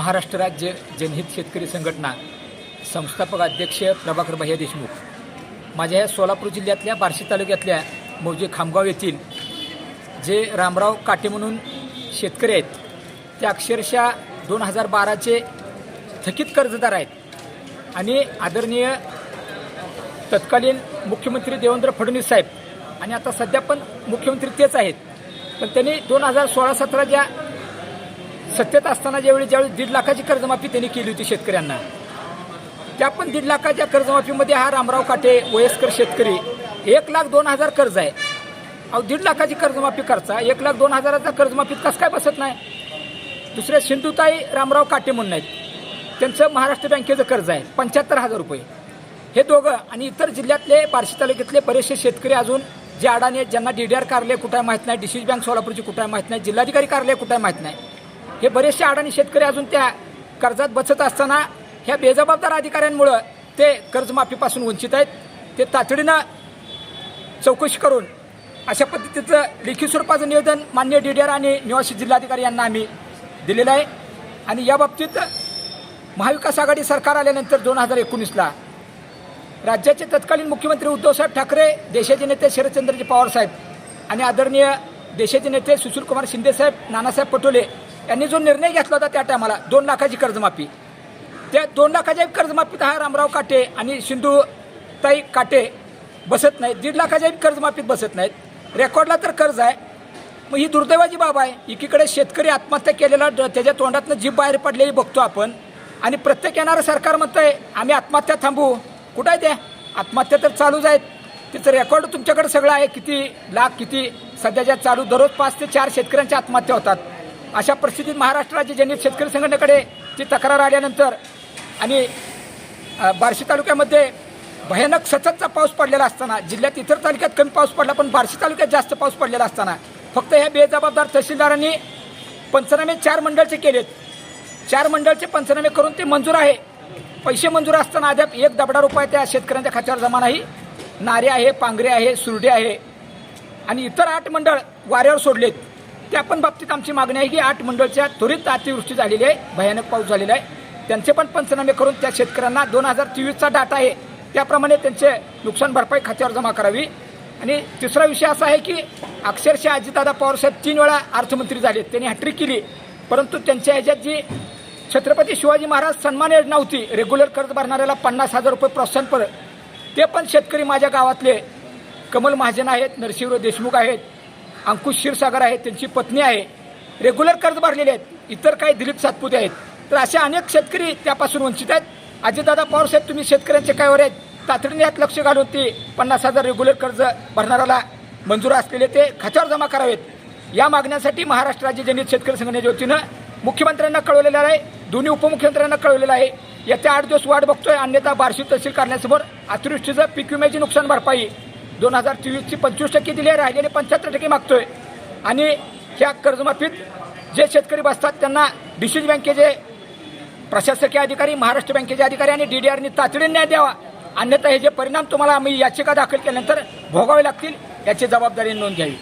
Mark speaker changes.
Speaker 1: महाराष्ट्र राज्य जनहित शेतकरी संघटना संस्थापक अध्यक्ष प्रभाकर भैया देशमुख माझ्या या सोलापूर जिल्ह्यातल्या बार्शी तालुक्यातल्या मौजे खामगाव येथील जे रामराव काटे म्हणून शेतकरी आहेत ते अक्षरशः दोन हजार बाराचे थकीत कर्जदार आहेत आणि आदरणीय तत्कालीन मुख्यमंत्री देवेंद्र फडणवीस साहेब आणि आता सध्या पण मुख्यमंत्री तेच आहेत. पण त्यांनी दोन हजार सोळा सतरा ज्या सत्तेत असताना ज्यावेळी ज्यावेळी दीड लाखाची कर्जमाफी त्यांनी केली होती शेतकऱ्यांना. त्या पण दीड लाखाच्या कर्जमाफीमध्ये हा रामराव काटे वयस्कर शेतकरी. एक लाख दोन हजार कर्ज आहे. अहो दीड लाखाची कर्जमाफी करता. एक लाख दोन हजाराचा कर्जमाफीत कसं काय बसत नाही? दुसरे सिंधुताई रामराव काटे म्हणून आहेत. त्यांचं महाराष्ट्र बँकेचं कर्ज आहे. पंच्याहत्तर हजार रुपये. हे दोघं आणि इतर जिल्ह्यातले बार्शी तालुक्यातले बरेचसे शेतकरी अजून जे अडाणी आहेत ज्यांना डी डी आर कार्यालय कुठं आहे माहीत नाही डिसीज बँक सोलापूरची कुठं आहे माहीत नाही जिल्हाधिकारी कार्यालय कुठं आहे माहीत नाही. हे बरेचसे अडाणी शेतकरी अजून त्या कर्जात बचत असताना ह्या बेजबाबदार अधिकाऱ्यांमुळं ते कर्जमाफीपासून वंचित आहेत. ते तातडीनं चौकशी करून अशा पद्धतीचं लेखी स्वरूपाचं निवेदन मान्य डी डी आर आणि निवासी जिल्हाधिकारी यांना आम्ही दिलेलं आहे. आणि या बाबतीत महाविकास आघाडी सरकार आल्यानंतर दोन हजार एकोणीसला राज्याचे तत्कालीन मुख्यमंत्री उद्धवसाहेब ठाकरे देशाचे नेते शरदचंद्रजी पवारसाहेब आणि आदरणीय देशाचे नेते सुशीलकुमार शिंदेसाहेब नानासाहेब पटोले यांनी जो निर्णय घेतला होता त्या टायमाला दोन लाखाची कर्जमाफी. त्या दोन लाखाच्या कर्जमाफीत हा रामराव काटे आणि सिंधुताई काटे बसत नाहीत. दीड लाखाच्या कर्जमाफीत बसत नाहीत. रेकॉर्डला तर कर्ज आहे. मग ही दुर्दैवाची बाब आहे. एकीकडे शेतकरी आत्महत्या केलेला त्याच्या तोंडातनं जीभ बाहेर पडलेली बघतो आपण. आणि प्रत्येक येणारं सरकार म्हणतंय आम्ही आत्महत्या थांबवू. कुठं आहे त्या आत्महत्या तर चालूच आहेत. तिचं रेकॉर्ड तुमच्याकडे सगळं आहे. किती लाख किती सध्याच्या चालू दररोज पाच ते चार शेतकऱ्यांच्या आत्महत्या होतात. अशा परिस्थितीत महाराष्ट्र राज्य शेतकरी संघटनेकडे ती तक्रार आल्यानंतर आणि बार्शी तालुक्यामध्ये भयानक सततचा पाऊस पडलेला असताना जिल्ह्यात इतर तालुक्यात कमी पाऊस पडला पण बार्शी तालुक्यात जास्त पाऊस पडलेला असताना फक्त ह्या बेजबाबदार तहसीलदारांनी पंचनामे चार मंडळचे केलेत. चार मंडळचे पंचनामे करून ते मंजूर आहे. पैसे मंजूर असताना अद्याप एक दबडा रुपये त्या शेतकऱ्यांच्या खात्यावर जमा नाही. नारे आहे पांगरे आहे सुरडे आहे. आणि इतर आठ मंडळ वाऱ्यावर सोडलेत. त्या पण बाबतीत आमची मागणी आहे की आठ मंडळच्या त्वरित अतिवृष्टी झालेली आहे भयानक पाऊस झालेला आहे. त्यांचे पण पंचनामे करून त्या शेतकऱ्यांना दोन हजार तेवीसचा डाटा आहे. त्याप्रमाणे त्यांचे नुकसान भरपाई खात्यावर जमा करावी. आणि तिसरा विषय असा आहे की अक्षरशः अजितदादा पवारसाहेब तीन वेळा अर्थमंत्री झाले. त्यांनी हॅट्रिक केली. परंतु त्यांच्या ह्याच्यात जी छत्रपती शिवाजी महाराज सन्मान योजना होती रेग्युलर कर्ज भरणाऱ्याला पन्नास हजार रुपये प्रोत्साहनपर ते पण शेतकरी माझ्या गावातले. कमल महाजन आहेत नरसिंहराव देशमुख आहेत अंकुश क्षीरसागर आहेत त्यांची पत्नी आहे. रेग्युलर कर्ज भरलेले आहेत. इतर काही दिलीप सातपुते आहेत. तर असे अनेक शेतकरी त्यापासून वंचित आहेत. अजितदादा पवारसाहेब तुम्ही शेतकऱ्यांचे कायवर आहेत. तातडीने यात लक्ष घालून ते पन्नास हजार रेग्युलर कर्ज भरणाऱ्याला मंजूर असलेले ते खात्यावर जमा करावेत. या मागण्यासाठी महाराष्ट्र राज्य जनित शेतकरी संघटनेच्या वतीनं मुख्यमंत्र्यांना कळवलेलं आहे. दोन्ही उपमुख्यमंत्र्यांना कळवलेलं आहे. येत्या आठ दिवस वाट बघतोय. अन्यथा बार्शी तहसील कार्यालयासमोर अतिवृष्टीचं पीक विम्याची नुकसान भरपाई. दोन हजार चोवीसची पंचवीस टक्के दिली आहे राहिलेले पंच्याहत्तर टक्के मागतोय. आणि ह्या कर्जमाफीत जे शेतकरी बसतात त्यांना डिसीज बँकेचे प्रशासकीय अधिकारी महाराष्ट्र बँकेचे अधिकारी आणि डी डी आरनी तातडीने न्याय द्यावा. अन्यथा हे जे परिणाम तुम्हाला आम्ही याचिका दाखल केल्यानंतर भोगावे लागतील याची जबाबदारी नोंद घ्यावी.